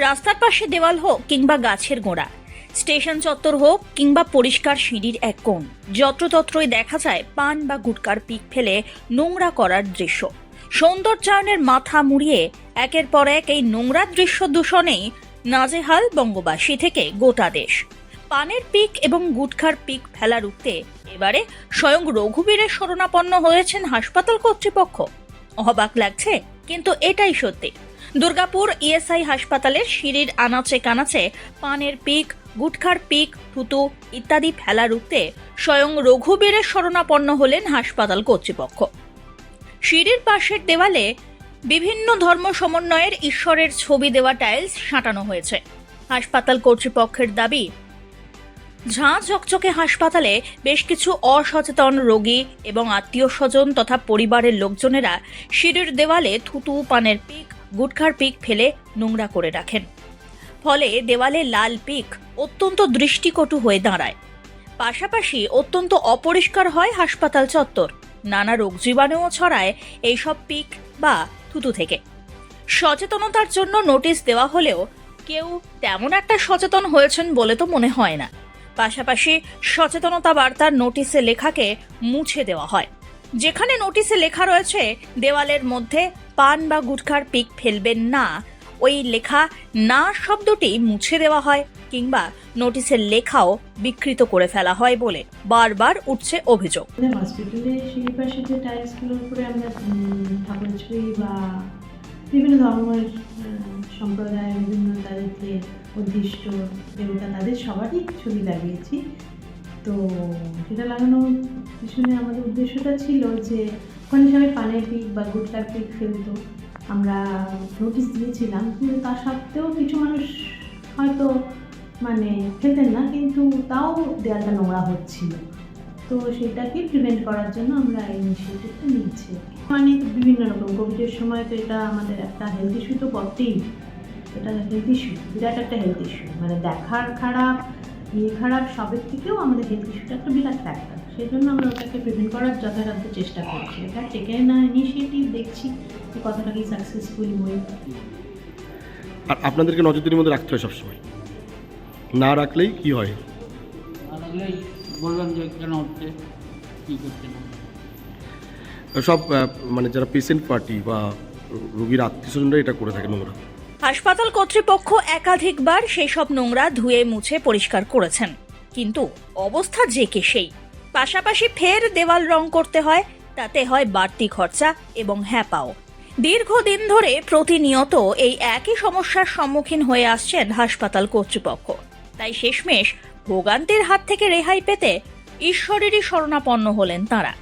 রাস্তার পাশে দেওয়াল হোক কিংবা গাছের গোড়া, স্টেশন চত্বর হোক কিংবা পরিষ্কার সিঁড়ির এক কোণ, যত্রতত্রই দেখা যায় পান বা গুটকার পিক ফেলে নোংরা করার দৃশ্য। সৌন্দর্যায়নের মাথা মুড়িয়ে একের পর এক এই নোংরা দৃশ্য দূষণেই নাজেহাল বঙ্গবাসী থেকে গোটা দেশ। পানের পিক এবং গুটখার পিক ফেলা রুখতে এবারে স্বয়ং রঘুবীরের শরণাপন্ন হয়েছেন হাসপাতাল কর্তৃপক্ষ। অবাক লাগছে, কিন্তু এটাই সত্যি। দুর্গাপুর ইএসআই হাসপাতালের সিঁড়ির আনাচে কানাচে পানের পিক, গুটখার পিক, থুতু ইত্যাদি ফেলা রুখতে স্বয়ং রঘুবীরের শরণাপন্ন হলেন হাসপাতাল কর্তৃপক্ষ। সিঁড়ির পাশের দেওয়ালে বিভিন্ন ধর্ম সমন্বয়ের ঈশ্বরের ছবি দেওয়া টাইলস সাঁটানো হয়েছে। হাসপাতাল কর্তৃপক্ষের দাবি, ঝাঁ চকচকে হাসপাতালে বেশ কিছু অসচেতন রোগী এবং আত্মীয় স্বজন তথা পরিবারের লোকজনেরা সিঁড়ির দেওয়ালে থুতু, পানের পিক গুটখার পিক ফেলে নোংরা করে রাখেন। ফলে দেওয়ালে লাল পিক অত্যন্ত দৃষ্টিকটু হয়ে দাঁড়ায়। পাশাপাশি অত্যন্ত অপরিষ্কার হয় হাসপাতাল চত্বর। নানা রোগ জীবাণুও ছড়ায় এইসব পিক বা থুতু থেকে। সচেতনতার জন্য নোটিশ দেওয়া হলেও কেউ তেমন একটা সচেতন হয়েছেন বলে তো মনে হয় না। পাশাপাশি সচেতনতা বার্তার নোটিশে লেখাকে মুছে দেওয়া হয়। যেখানে নোটিশে লেখা রয়েছে দেওয়ালের মধ্যে পান বা গুটখার পিক ফেলবেন না। ওই লেখা না শব্দটি মুছে দেওয়া হয় কিংবা নোটিশের লেখাও বিকৃত করে ফেলা হয় বলে বারবার উঠছে অভিযোগ। বিভিন্ন ধর্মের আহ, সম্প্রদায় বিভিন্ন তাদের যে উদ্দিষ্ট দেবতা তাদের সবারই ছবি লাগিয়েছি। তো সেটা লাগানোর পিছনে আমাদের উদ্দেশ্যটা ছিল যে ওখানে সবাই পানের পিক বা গুটকার পিক ফেলতো। আমরা নোটিশ দিয়েছিলাম, কিন্তু তা সত্ত্বেও কিছু মানুষ হয়তো মানে খেতেন না, কিন্তু তাও দেয়ালটা নোংরা হচ্ছিল। তো সেটাকে প্রিভেন্ট করার জন্য আমরা এই ইনিশিয়েটিভটা নিচ্ছি মানে বিভিন্ন রকম, কোভিডের সময় তো এটা আমাদের একটা হেলথ ইস্যু তো বটেই। এটা হেলথ ইস্যু বিরাট একটা হেলথ ইস্যু মানে দেখার খারাপ খারাপ সবের থেকেও আমাদের হেলথ ইস্যুটা একটা বিরাট ফ্যাক্টর সেই জন্য আমরা ওটাকে প্রিভেন্ট করার যথাযথ চেষ্টা করছি। এটা টেকে না ইনিশিয়েটিভ দেখছি যে কতটা কি সাকসেসফুল হয়ে। আর আপনাদেরকে নজরদারির মধ্যে রাখতে হয় সবসময়। না রাখলেই কি হয়? বললাম যে কেন হচ্ছে কী করছে না। সব মানে যারা পেশেন্ট পার্টি বা রোগীর আত্মীয় স্বজনরা এটা করে থাকে নোংরা। হাসপাতাল কর্তৃপক্ষ একাধিকবার সেই সব নোংরা ধুয়ে মুছে পরিষ্কার করেছেন। কিন্তু অবস্থা যে কে সেই? পাশাপাশি ফের দেওয়াল রং করতে হয়, তাতে হয় বাড়তি খরচা এবং হ্যাপাও। দীর্ঘদিন ধরে প্রতিনিয়ত এই একই সমস্যার সম্মুখীন হয়ে আসছেন হাসপাতাল কর্তৃপক্ষ। তাই শেষমেশ ভোগান্তির হাত থেকে রেহাই পেতে ঈশ্বরেরই শরণাপন্ন হলেন তাঁরা।